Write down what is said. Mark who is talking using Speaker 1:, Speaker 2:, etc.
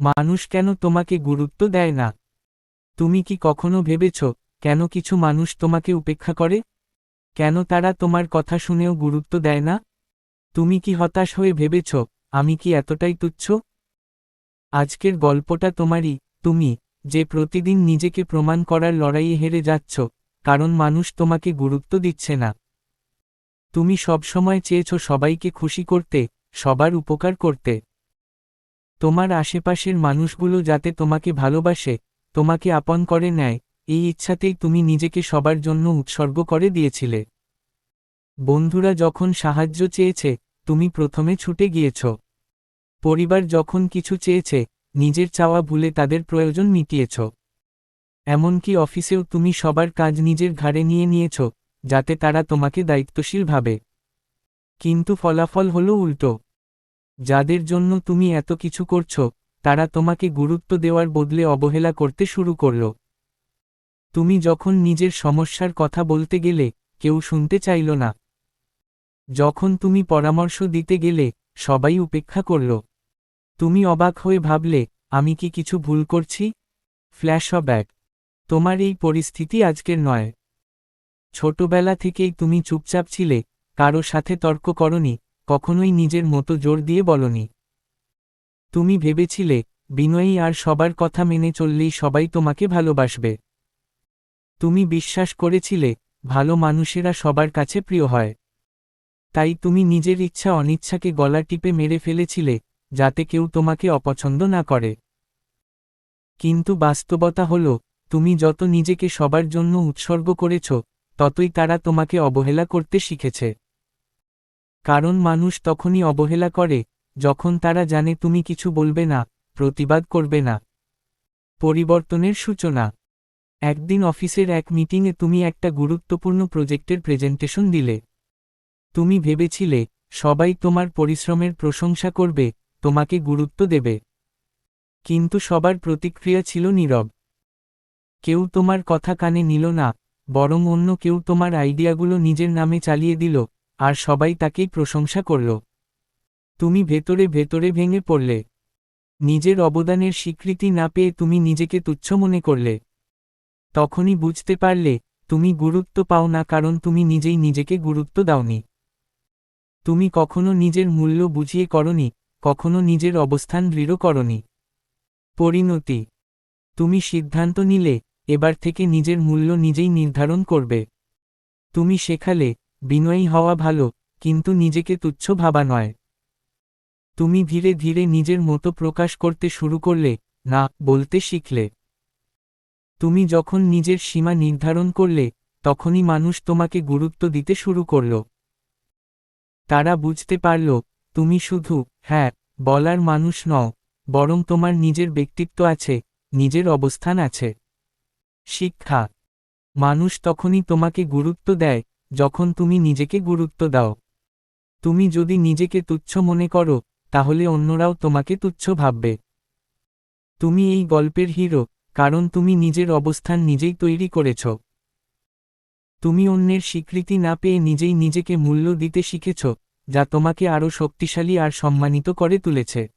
Speaker 1: মানুষ কেন তোমাকে গুরুত্ব দেয় না? তুমি কি কখনো ভেবেছ, কেন কিছু মানুষ তোমাকে উপেক্ষা করে? কেন তারা তোমার কথা শুনেও গুরুত্ব দেয় না? তুমি কি হতাশ হয়ে ভেবেছ, আমি কি এতটাই তুচ্ছ? আজকের গল্পটা তোমারই, তুমি, যে প্রতিদিন নিজেকে প্রমাণ করার লড়াইয়ে হেরে যাচ্ছ কারণ মানুষ তোমাকে গুরুত্ব দিচ্ছে না। তুমি সবসময় চেয়েছ সবাইকে খুশি করতে, সবার উপকার করতে। তোমার আশেপাশের মানুষগুলো যাতে তোমাকে ভালোবাসে, তোমাকে আপন করে নেয়, এই ইচ্ছাতেই তুমি নিজেকে সবার জন্য উৎসর্গ করে দিয়েছিলে। বন্ধুরা যখন সাহায্য চেয়েছে, তুমি প্রথমে ছুটে গিয়েছ। পরিবার যখন কিছু চেয়েছে, নিজের চাওয়া ভুলে তাদের প্রয়োজন মিটিয়েছ। এমনকি অফিসেও তুমি সবার কাজ নিজের ঘাড়ে নিয়ে নিয়েছ, যাতে তারা তোমাকে দায়িত্বশীল ভাবে। কিন্তু ফলাফল হলো উল্টো। যাদের জন্য তুমি এত কিছু করছ, তারা তোমাকে গুরুত্ব দেওয়ার বদলে অবহেলা করতে শুরু করল। তুমি যখন নিজের সমস্যার কথা বলতে গেলে, কেউ শুনতে চাইল না। যখন তুমি পরামর্শ দিতে গেলে, সবাই উপেক্ষা করল। তুমি অবাক হয়ে ভাবলে, আমি কি কিছু ভুল করছি? ফ্ল্যাশ ব্যাক তোমার এই পরিস্থিতি আজকের নয়। ছোটবেলা থেকেই তুমি চুপচাপ ছিলে, কারও সাথে তর্ক করনি, কখনোই নিজের মতো জোর দিয়ে বলনি। তুমি ভেবেছিলে বিনয়ী আর সবার কথা মেনে চললেই সবাই তোমাকে ভালোবাসবে। তুমি বিশ্বাস করেছিলে, ভালো মানুষেরা সবার কাছে প্রিয় হয়। তাই তুমি নিজের ইচ্ছা অনিচ্ছাকে গলা টিপে মেরে ফেলেছিলে, যাতে কেউ তোমাকে অপছন্দ না করে। কিন্তু বাস্তবতা হল তুমি যত নিজেকে সবার জন্য উৎসর্গ করেছ, ততই তারা তোমাকে অবহেলা করতে শিখেছে। কারণ মানুষ তখনই অবহেলা করে, যখন তারা জানে তুমি কিছু বলবে না, প্রতিবাদ করবে না। পরিবর্তনের সূচনা। একদিন অফিসের এক মিটিংয়ে তুমি একটা গুরুত্বপূর্ণ প্রজেক্টের প্রেজেন্টেশন দিলে। তুমি ভেবেছিলে, সবাই তোমার পরিশ্রমের প্রশংসা করবে, তোমাকে গুরুত্ব দেবে। কিন্তু সবার প্রতিক্রিয়া ছিল নীরব। কেউ তোমার কথা কানে নিল না, বরং অন্য কেউ তোমার আইডিয়াগুলো নিজের নামে চালিয়ে দিল, আর সবাই তাকেই প্রশংসা করল। তুমি ভেতরে ভেতরে ভেঙে পড়লে। নিজের অবদানের স্বীকৃতি না পেয়ে তুমি নিজেকে তুচ্ছ মনে করলে। তখনই বুঝতে পারলে, তুমি গুরুত্ব পাও না কারণ তুমি নিজেই নিজেকে গুরুত্ব দাওনি। তুমি কখনো নিজের মূল্য বুঝিয়ে করনি, কখনো নিজের অবস্থান দৃঢ় করনি। পরিণতি। তুমি সিদ্ধান্ত নিলে এবার থেকে নিজের মূল্য নিজেই নির্ধারণ করবে। তুমি শেখালে, বিনয়ী হওয়া ভালো, কিন্তু নিজেকে তুচ্ছ ভাবা নয়। তুমি ধীরে ধীরে নিজের মতো প্রকাশ করতে শুরু করলে, না, বলতে শিখলে। তুমি যখন নিজের সীমা নির্ধারণ করলে, তখনই মানুষ তোমাকে গুরুত্ব দিতে শুরু করল। তারা বুঝতে পারল, তুমি শুধু হ্যাঁ বলার মানুষ নও, বরং তোমার নিজের ব্যক্তিত্ব আছে, নিজের অবস্থান আছে। শিক্ষা। মানুষ তখনই তোমাকে গুরুত্ব দেয়, যখন তুমি নিজেকে গুরুত্ব দাও। তুমি যদি নিজেকে তুচ্ছ মনে করো, তাহলে অন্যরাও তোমাকে তুচ্ছ ভাববে। তুমি এই গল্পের হিরো, কারণ তুমি নিজের অবস্থান নিজেই তৈরি করেছ। তুমি অন্যের স্বীকৃতি না পেয়ে নিজেই নিজেকে মূল্য দিতে শিখেছ, যা তোমাকে আরও শক্তিশালী আর সম্মানিত করে তুলেছে।